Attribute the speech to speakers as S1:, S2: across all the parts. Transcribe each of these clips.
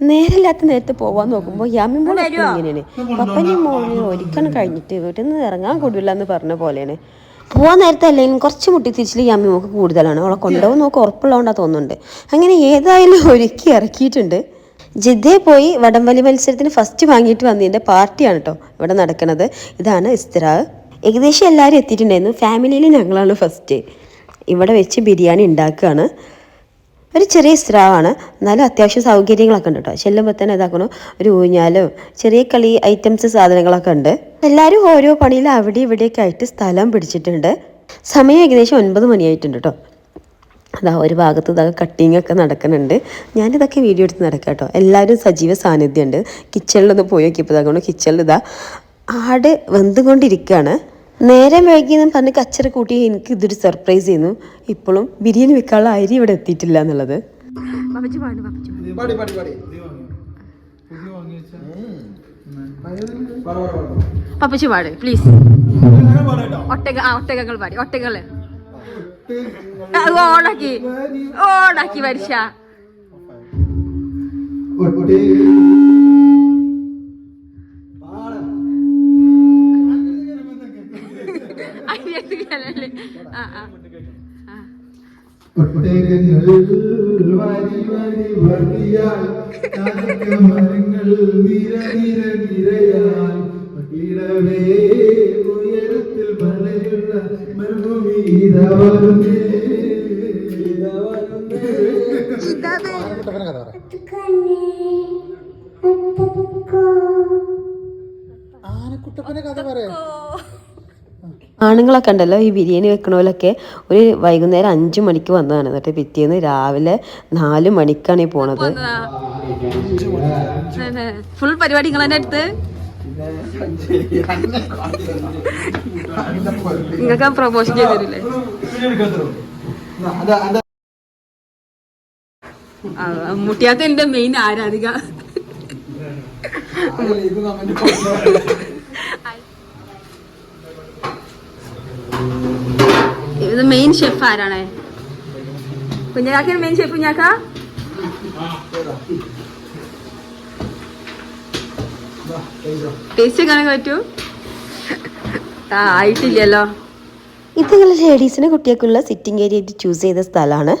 S1: നേരമില്ലാത്ത നേരത്തെ പോവാൻ നോക്കുമ്പോൾ യാമിമ്പോൾ ഇങ്ങനെയാണ്. പപ്പനെയും മോനെ ഒരിക്കണം കഴിഞ്ഞിട്ട് വീട്ടിൽ നിന്ന് ഇറങ്ങാൻ കൂടില്ല എന്ന് പറഞ്ഞ പോലെയാണ്. പോവാൻ നേരത്തെ അല്ലെങ്കിലും കുറച്ച് മുട്ടി തിരിച്ചിൽ യാമി മോക്ക് കൂടുതലാണ്. അവളെ കൊണ്ടുപോകുന്ന നോക്ക് ഉറപ്പുള്ളതുകൊണ്ടാ തോന്നുന്നുണ്ട്. അങ്ങനെ ഏതായാലും ഒരുക്കി ഇറക്കിയിട്ടുണ്ട്. ജിദ്ദയെ പോയി വടംവലി മത്സരത്തിന് ഫസ്റ്റ് വാങ്ങിയിട്ട് വന്നതിന്റെ പാർട്ടിയാണ് കേട്ടോ ഇവിടെ നടക്കുന്നത് ഇതാണ് ഇസ്തിറാവ് ഏകദേശം എല്ലാവരും എത്തിയിട്ടുണ്ടായിരുന്നു. ഫാമിലിയിൽ ഞങ്ങളാണ് ഫസ്റ്റ് ഇവിടെ വെച്ച് ബിരിയാണി ഉണ്ടാക്കുകയാണ്. ഒരു ചെറിയ സ്രാവാണ്. എന്നാലും അത്യാവശ്യം സൗകര്യങ്ങളൊക്കെ ഉണ്ട് കേട്ടോ ചെല്ലുമ്പോൾ തന്നെ ഇതാക്കണം ഒരു ഊഞ്ഞാലും ചെറിയ കളി ഐറ്റംസ് സാധനങ്ങളൊക്കെ ഉണ്ട്. എല്ലാവരും ഓരോ പണിയിൽ അവിടെ ഇവിടെയൊക്കെ ആയിട്ട് സ്ഥലം പിടിച്ചിട്ടുണ്ട്. സമയം ഏകദേശം ഒൻപത് മണിയായിട്ടുണ്ട് കേട്ടോ അതാ ഒരു ഭാഗത്ത് ഇതൊക്കെ കട്ടിങ് ഒക്കെ നടക്കുന്നുണ്ട്. ഞാനിതൊക്കെ വീഡിയോ എടുത്ത് നടക്കാം കേട്ടോ എല്ലാവരും സജീവ സാന്നിധ്യമുണ്ട്. കിച്ചണിലൊന്ന് പോയി നോക്കിയപ്പോൾ ഇതാക്കണം കിച്ചണിൽ ഇതാ ആട് വെന്തുകൊണ്ടിരിക്കുകയാണ് നേരം വൈകിയെന്ന് പറഞ്ഞ് കച്ചറ കൂട്ടി എനിക്ക് ഇതൊരു സർപ്രൈസ് ചെയ്യുന്നു. ഇപ്പോഴും ബിരിയാണി വെക്കാനുള്ള അരി ഇവിടെ എത്തിയിട്ടില്ല എന്നുള്ളത്.
S2: പാടി പാടി. പാടി
S3: പപ്പച്ചു പാട്. പ്ലീസ് ഒട്ടക ആ ഒട്ടകങ്ങൾ പാടി ഒട്ടകൾ ഓടാക്കി ഓടാക്കി വരിശ അതിനകത്ത്
S2: ഒട്ടകങ്ങൾ വരി വരി വരിയാൽ കാനക മരങ്ങൾ നിര നിര നിരയാൽ ഇടവേ ഉയരത്തിൽ മലയുള്ള മരുഭൂമി ആനക്കുട്ടപ്പനെ കഥ പറയാം.
S1: ആണുങ്ങളൊക്കെ ഉണ്ടല്ലോ ഈ ബിരിയാണി വെക്കണോലൊക്കെ ഒരു വൈകുന്നേരം അഞ്ചു മണിക്ക് വന്നതാണ്. എന്നിട്ട് പിറ്റേന്ന് രാവിലെ നാല് മണിക്കാണ് ഈ പോണത്.
S3: ഫുൾ പരിപാടി നിങ്ങൾ തന്നെ എടുത്ത് നിങ്ങൾക്ക് പ്രൊമോഷൻ ചെയ്തില്ലേ മുട്ടിയാത്ത എന്റെ മെയിൻ ആരാധിക.
S2: ഇത്
S3: മെയിൻ ഷെഫ് ആരാണ്? കുഞ്ഞാക്കാണ് മെയിൻ ഷെഫ് കുഞ്ഞാക്ക? ടേസ്റ്റ്
S1: ലേഡീസിന് കുട്ടികൾക്കുള്ള സിറ്റിംഗ് ഏരിയ ചൂസ് ചെയ്ത സ്ഥലമാണ്.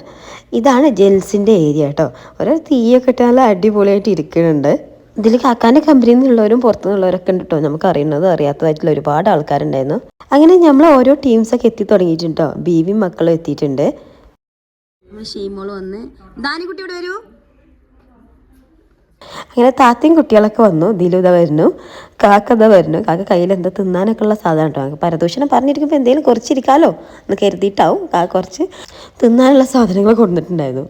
S1: ഇതാണ് ജെൻസിന്റെ ഏരിയ കേട്ടോ. ഓരോ തീയൊക്കെ നല്ല അടിപൊളിയായിട്ട് ഇരിക്കുന്നുണ്ട്. ഇതിൽ കാക്കാന്റെ കമ്പനിയിൽ നിന്നുള്ളവരും പുറത്തുനിന്നുള്ളവരൊക്കെ ഉണ്ട് കേട്ടോ. നമുക്ക് അറിയുന്നത് അറിയാത്തതായിട്ടുള്ള ഒരുപാട് ആൾക്കാരുണ്ടായിരുന്നു. അങ്ങനെ നമ്മൾ ഓരോ ടീംസൊക്കെ എത്തി തുടങ്ങിയിട്ടുണ്ടോ ബീവി മക്കളും എത്തിയിട്ടുണ്ട്.
S3: ഷീമോൾ വന്ന് ദാനിക്കുട്ടി ഇവിടെ വരൂ?
S1: അങ്ങനെ താത്തയും കുട്ടികളൊക്കെ വന്നു. ദിലുത വരുന്നു. കാക്കത വരുന്നു. കാക്ക കയ്യിൽ എന്താ തിന്നാനൊക്കെ ഉള്ള സാധനം കേട്ടോ പരദൂഷണം പറഞ്ഞിരിക്കുമ്പോൾ എന്തെങ്കിലും കുറച്ചിരിക്കാലോ എന്ന് കരുതിയിട്ടാവും കാക്ക കുറച്ച് തിന്നാനുള്ള സാധനങ്ങൾ കൊണ്ടുവന്നിട്ടുണ്ടായിരുന്നു.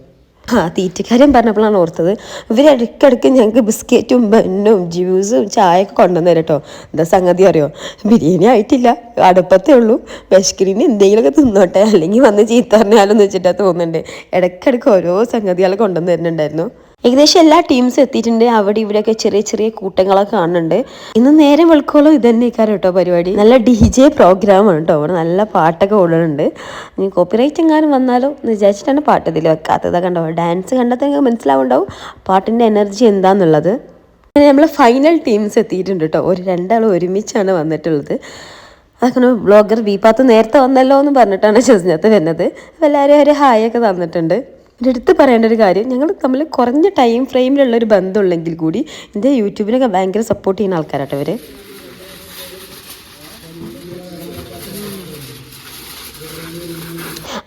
S1: ആ തീറ്റക്കാരൻ പറഞ്ഞപ്പോഴാണ് ഓർത്തത്. ഇവർ ഇടയ്ക്കിടയ്ക്ക് ഞങ്ങൾക്ക് ബിസ്ക്കറ്റും ബന്നും ജ്യൂസും ചായയൊക്കെ കൊണ്ടുവന്നു തരട്ടോ എന്താ സംഗതി അറിയോ? ബിരിയാണി ആയിട്ടില്ല. അടുപ്പത്തേ ഉള്ളൂ. വിശക്കിന് എന്തെങ്കിലുമൊക്കെ തിന്നോട്ടെ. അല്ലെങ്കിൽ വന്ന് ചീത്തറിഞ്ഞാലോ എന്ന് വെച്ചിട്ടാ തോന്നുന്നുണ്ട്. ഇടയ്ക്കിടയ്ക്ക് ഓരോ സംഗതികൾ കൊണ്ടുവന്ന് തരുന്നുണ്ടായിരുന്നു. ഏകദേശം എല്ലാ ടീംസും എത്തിയിട്ടുണ്ട്. അവിടെ ഇവിടെയൊക്കെ ചെറിയ ചെറിയ കൂട്ടങ്ങളൊക്കെ കാണുന്നുണ്ട്. ഇന്ന് നേരെ വെളുക്കോളം ഇത് തന്നെ കേട്ടോ പരിപാടി. നല്ല ഡി ജെ പ്രോഗ്രാമാണ് കേട്ടോ. അവിടെ നല്ല പാട്ടൊക്കെ ഓടുന്നുണ്ട്. ഇനി കോപ്പിറൈറ്റ് എങ്ങാനും വന്നാലോ എന്ന് വിചാരിച്ചിട്ടാണ് പാട്ട് ഇതിൽ വെക്കാത്തത്. കണ്ടോ? ഡാൻസ് നിങ്ങൾക്ക് മനസ്സിലാവുണ്ടാവും പാട്ടിന്റെ എനർജി എന്താന്നുള്ളത്. അങ്ങനെ നമ്മൾ ഫൈനൽ ടീംസ് എത്തിയിട്ടുണ്ട് കേട്ടോ. ഒരു രണ്ടാളും ഒരുമിച്ചാണ് വന്നിട്ടുള്ളത്. അതൊക്കെ ബ്ലോഗർ ബീപാത്ത് നേരത്തെ വന്നല്ലോ എന്ന് പറഞ്ഞിട്ടാണ് ചെസ്നത്ത് വരുന്നത്. എല്ലാവരും ഒരു ഹായ് ഒക്കെ തന്നിട്ടുണ്ട്. എന്റെ അടുത്ത് പറയേണ്ട ഒരു കാര്യം ഞങ്ങൾ തമ്മിൽ കുറഞ്ഞ ടൈം ഫ്രെയിമിലുള്ള ഒരു ബന്ധമുള്ളെങ്കിൽ കൂടി എന്റെ യൂട്യൂബിനൊക്കെ ഭയങ്കര സപ്പോർട്ട് ചെയ്യുന്ന ആൾക്കാരാട്ടോ ഇവർ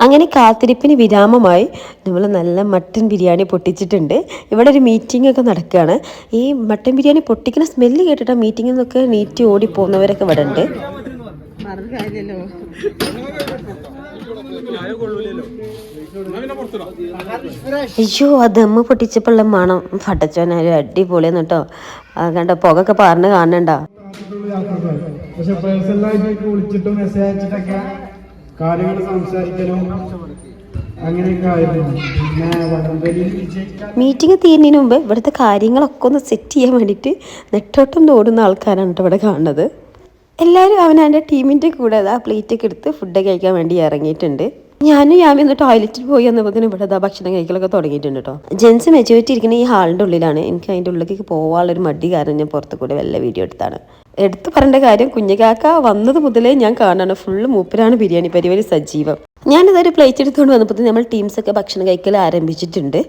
S1: അങ്ങനെ കാത്തിരിപ്പിന് വിരാമമായി നമ്മൾ നല്ല മട്ടൻ ബിരിയാണി പൊട്ടിച്ചിട്ടുണ്ട്. ഇവിടെ ഒരു മീറ്റിംഗ് ഒക്കെ നടക്കുകയാണ്. ഈ മട്ടൻ ബിരിയാണി പൊട്ടിക്കുന്ന സ്മെല്ല് കേട്ടിട്ട് മീറ്റിംഗിൽ നിന്നൊക്കെ നീറ്റ് ഓടി പോകുന്നവരൊക്കെ ഇവിടെ ഉണ്ട്. അയ്യോ ആ ദമ്മ് പൊട്ടിച്ചപ്പോഴുള്ള മണം. പടച്ചോനാരും അടിപൊളിയെന്ന് കേട്ടോ. കണ്ട പുകൊക്കെ പുകയൊക്കെ പറഞ്ഞ് കാണണ്ട
S2: പക്ഷെ പേഴ്സണലായിട്ട് വിളിച്ചിട്ടും മെസ്സേജ് അയച്ചിട്ടൊക്കെ കാര്യങ്ങൾ സംസാരിക്കലും
S1: മീറ്റിംഗ് തീരുന്നതിന് മുമ്പ് ഇവിടുത്തെ കാര്യങ്ങളൊക്കെ ഒന്ന് സെറ്റ് ചെയ്യാൻ വേണ്ടിയിട്ട് നെട്ടോട്ടം ഓടുന്ന ആൾക്കാരാണ് കേട്ടോ ഇവിടെ കാണുന്നത്. എല്ലാവരും അവനവന്റെ ടീമിന്റെ കൂടെ ആ പ്ലേറ്റൊക്കെ എടുത്ത് ഫുഡ് കഴിക്കാൻ വേണ്ടി ഇറങ്ങിയിട്ടുണ്ട്. ഞാനും ഞാൻ ഇന്ന് ടോയ്ലറ്റിൽ പോയി വന്നപ്പോൾ ഇവിടെ ഇതാ ഭക്ഷണം കഴിക്കലൊക്കെ തുടങ്ങിയിട്ടുണ്ട് കേട്ടോ ജെൻസ് മെച്ചൂരിറ്റി ഇരിക്കുന്ന ഈ ഹാളിന്റെ ഉള്ളിലാണ്. എനിക്ക് അതിന്റെ ഉള്ളിലേക്ക് പോകാനുള്ളൊരു മടി കാരണം ഞാൻ പുറത്തു കൂടെ വല്ല വീഡിയോ എടുത്താണ്. എടുത്തു പറയേണ്ട കാര്യം കുഞ്ഞുകാക്ക വന്നത് മുതലേ ഞാൻ കാണാണ്. ഫുള്ള് മൂപ്പരാണ് ബിരിയാണി പരിപാടി സജീവം. ഞാനിതൊരു പ്ലേറ്റ് എടുത്തുകൊണ്ട് വന്നപ്പോൾ നമ്മൾ ടീംസൊക്കെ ഭക്ഷണം കഴിക്കൽ ആരംഭിച്ചിട്ടുണ്ട്.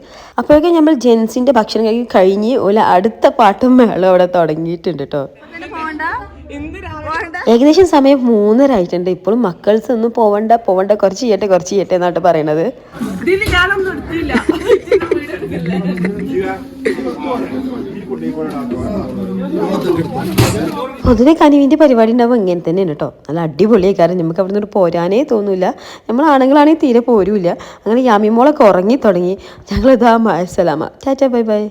S1: അപ്പോഴേക്കും നമ്മൾ ജെൻസിന്റെ ഭക്ഷണം കഴിക്കൽ കഴിഞ്ഞ് ഒരു അടുത്ത പാട്ടും മേളം അവിടെ തുടങ്ങിയിട്ടുണ്ട് കേട്ടോ ഏകദേശം സമയം മൂന്നര ആയിട്ടുണ്ട് ഇപ്പോഴും മക്കൾസ് ഒന്നും പോവണ്ട പോവണ്ട കുറച്ച് ചെയ്യട്ടെ കുറച്ച് ചെയ്യട്ടെ എന്നാട്ട് പറയണത്. പൊതുവെ കനിവിന്റെ പരിപാടി ഉണ്ടാവും ഇങ്ങനെ തന്നെയാണ് കേട്ടോ. നല്ല അടിപൊളിയായി കാരണം നമുക്ക് അവിടെ നിന്ന് പോരാനേ തോന്നൂല നമ്മൾ ആണുങ്ങളാണെങ്കിൽ തീരെ പോരൂല അങ്ങനെ യാമിമോളൊക്കെ ഉറങ്ങി തുടങ്ങി. ഞങ്ങളിതാ മാസലാമ ചാച്ചാ ബൈ ബൈ.